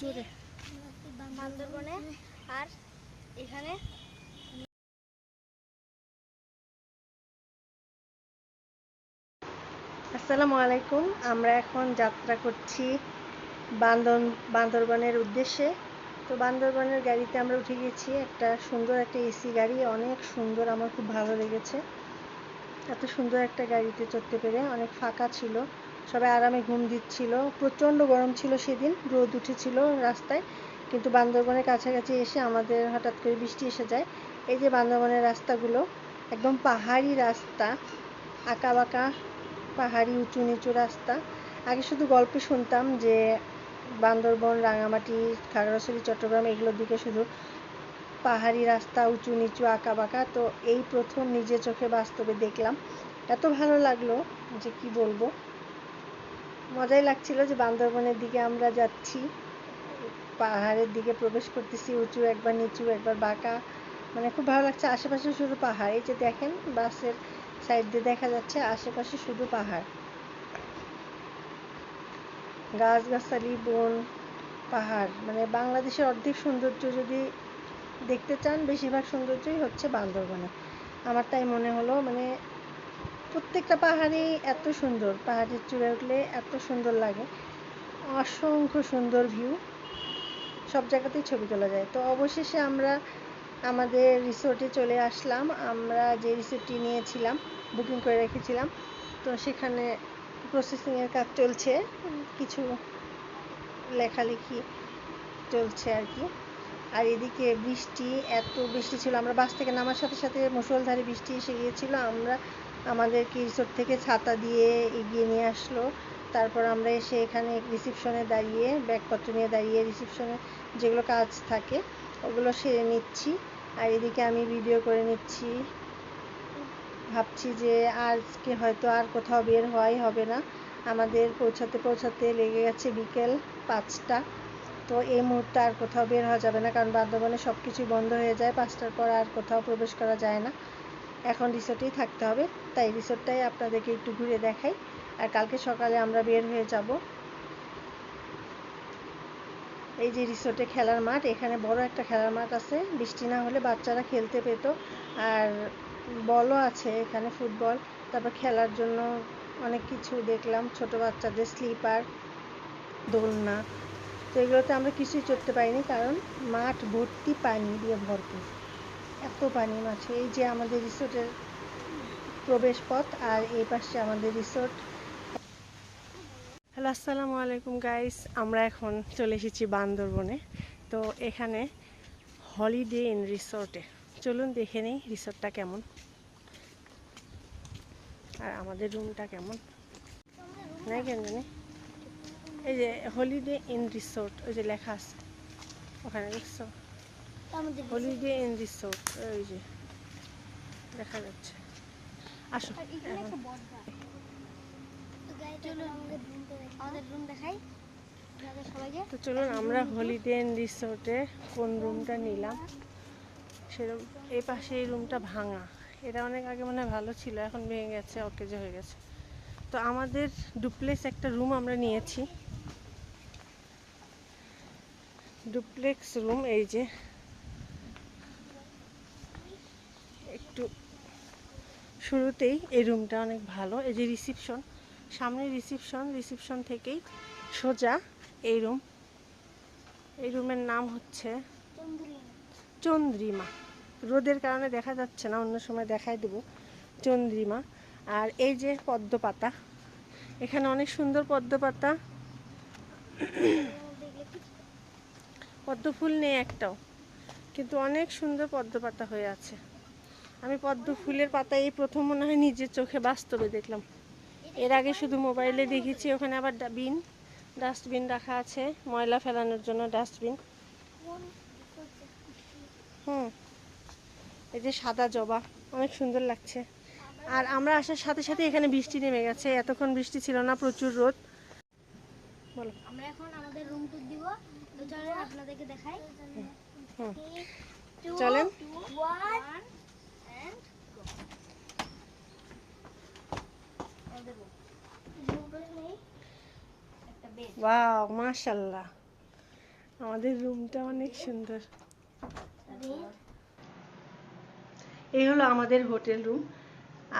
জোরে। বান্দরবনে আর এখানে আসসালামু আলাইকুম। আমরা এখন যাত্রা করছি বান্দর বান্দরবনের উদ্দেশ্যে। তো বান্দরবনের গাড়িতে আমরা উঠে গেছি। একটা সুন্দর একটা এসি গাড়ি অনেক সুন্দর। আমার খুব ভালো লেগেছে। এত সুন্দর একটা গাড়িতে চড়তে পেরে অনেক ফাঁকা ছিল। সবাই আরামে ঘুম দিচ্ছিল। প্রচণ্ড গরম ছিল সেদিন, রোদ উঠেছিল রাস্তায়। কিন্তু বান্দরবনের কাছাকাছি এসে আমাদের হঠাৎ করে বৃষ্টি এসে যায়। এই যে বান্দরবনের রাস্তাগুলো, একদম পাহাড়ি রাস্তা আঁকা বাঁকা পাহাড়ি, উঁচু নিচু রাস্তা। আগে শুধু গল্পে শুনতাম যে বান্দরবন, রাঙামাটি, খাগড়াছড়ি, চট্টগ্রাম, এগুলোর দিকে শুধু পাহাড়ি রাস্তা, উঁচু নিচু আঁকা বাঁকা তো এই প্রথম নিজে চোখে বাস্তবে দেখলাম। এত ভালো লাগল যে কি বলব। মজাই লাগছিল যে বান্দরবনের দিকে আমরা যাচ্ছি। পাহাড়ের দিকে প্রবেশ করতেছি, উঁচু একবার নিচু, একবার বাঁকা। মানে খুব ভালো লাগছে, আশেপাশে শুধু পাহাড়। এই যে দেখেন, বাসের সাইড দিয়ে দেখা যাচ্ছে, আশেপাশে শুধু পাহাড়। গাছগাছালি, বন, পাহাড়। মানে বাংলাদেশের অর্ধেক সৌন্দর্য যদি দেখতে চান, বেশিরভাগ সৌন্দর্যই হচ্ছে বান্দরবনে। আমার তাই মনে হলো মানে প্রত্যেকটা পাহাড়ই এত সুন্দর। পাহাড়ের চূড়ে উঠলে এত সুন্দর লাগে। অসংখ্য সুন্দর ভিউ সব জায়গাতেই ছবি তোলা যায়। তো অবশেষে আমরা আমাদের রিসোর্টে চলে আসলাম। আমরা যে রিসোর্টটি নিয়েছিলাম বুকিং করে রেখেছিলাম, তো সেখানে প্রসেসিংয়ের কাজ চলছে। কিছু লেখালেখি চলছে আর কি। আর এদিকে বৃষ্টি এত বৃষ্টি ছিল। আমরা বাস থেকে নামার সাথে সাথে মুষলধারে বৃষ্টি এসে গিয়েছিল। আমরা আমাদেরকে রিসোর্ট থেকে ছাতা দিয়ে এগিয়ে নিয়ে আসলো। তারপর আমরা এসে এখানে রিসিপশনে দাঁড়িয়ে, ব্যাগপত্র নিয়ে দাঁড়িয়ে রিসিপশনে যেগুলো কাজ থাকে, ওগুলো সেরে নিচ্ছি। আর এদিকে আমি ভিডিও করে নিচ্ছি। ভাবছি যে আজকে হয়তো আর কোথাও বের হওয়াই হবে না। আমাদের পৌঁছাতে পৌঁছাতে লেগে গেছে বিকেল পাঁচটা। তো এই মুহূর্তে আর কোথাও বের হওয়া যাবে না, কারণ বান্দরবনে সব কিছুই বন্ধ হয়ে যায়। পাঁচটার পর আর কোথাও প্রবেশ করা যায় না। এখন রিসোর্টেই থাকতে হবে। তাই রিসোর্টটাই আপনাদেরকে একটু ঘুরে দেখাই। আর কালকে সকালে আমরা বের হয়ে যাব। এই যে রিসোর্টে খেলার মাঠ, এখানে বড় একটা খেলার মাঠ আছে। বৃষ্টি না হলে বাচ্চারা খেলতে পেতো। আর বলও আছে এখানে ফুটবল তারপর খেলার জন্য অনেক কিছু দেখলাম। ছোট বাচ্চাদের স্লিপার দোলনা। তো এগুলোতে আমরা কিছুই চড়তে পারিনি, কারণ মাঠ ভর্তি পানি দিয়ে ভরপুর। এত পানি মাছে, এই যে আমাদের রিসোর্টের প্রবেশ পথ আর এই পাশে আমাদের রিসোর্ট। হ্যালো, আসসালামু আলাইকুম গাইস, আমরা এখন চলে এসেছি বান্দরবনে। তো এখানে হলিডে ইন রিসোর্টে। চলুন দেখে নিই রিসোর্টটা কেমন আর আমাদের রুমটা কেমন। নাই কেন জানি। এই যে হলিডে ইন রিসোর্ট, ওই যে লেখা আছে। ওখানে দেখছ? হলিডে ইন রিসোর্ট ওই যে দেখা যাচ্ছে। আসো তো চলুন। আমাদের রুম আমাদের রুম দেখাই। আপনাদের সবাইকে। তো চলুন আমরা হলিডে ইন রিসোর্টে কোন রুমটা নিলাম। সেরকম এই পাশে এই রুমটা ভাঙা। এটা অনেক আগে মনে হয় ভালো ছিল এখন ভেঙে গেছে অকেজো হয়ে গেছে। তো আমাদের ডুপ্লেক্স একটা রুম আমরা নিয়েছি। ডুপ্লেক্স রুম এই যে একটু শুরুতেই এই রুমটা অনেক ভালো, এই যে রিসিপশন সামনে রিসিপশন রিসিপশন থেকেই সোজা এই রুম এই রুমের নাম হচ্ছে চন্দ্রিমা। রোদের কারণে দেখা যাচ্ছে না, অন্য সময় দেখাই দেবো, চন্দ্রিমা। আর এই যে পদ্ম পাতা এখানে অনেক সুন্দর পদ্ম পাতা পদ্ম ফুল নেই একটাও, কিন্তু অনেক সুন্দর পদ্ম পাতা হয়ে আছে। আমি পদ্ম ফুলের পাতা এই প্রথম মনে হয় নিজের চোখে বাস্তবে দেখলাম। এর আগে শুধু মোবাইলে দেখেছি ওখানে আবার বিন ডাস্টবিন রাখা আছে ময়লা ফেলানোর জন্য ডাস্টবিন। হুম এই যে সাদা জবা অনেক সুন্দর লাগছে। আর আমরা আসার সাথে সাথে এখানে বৃষ্টি নেমে গেছে এতক্ষণ বৃষ্টি ছিল না প্রচুর রোদ। বলো। আমরা এখন আমাদের রুম টুর দিব। তো চলেন আপনাদেরকে দেখাই। চলেন। one, and go. আমাদের room. Room টুর নেই, একটা bed। ওয়াও মাশাল্লাহ আমাদের রুমটা অনেক সুন্দর। এই হলো আমাদের হোটেল রুম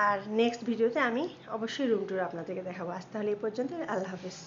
আর নেক্সট ভিডিওতে আমি অবশ্যই রুম টুর আপনাদেরকে দেখাবো। আজ তাহলে এই পর্যন্ত আল্লাহ হাফিজ।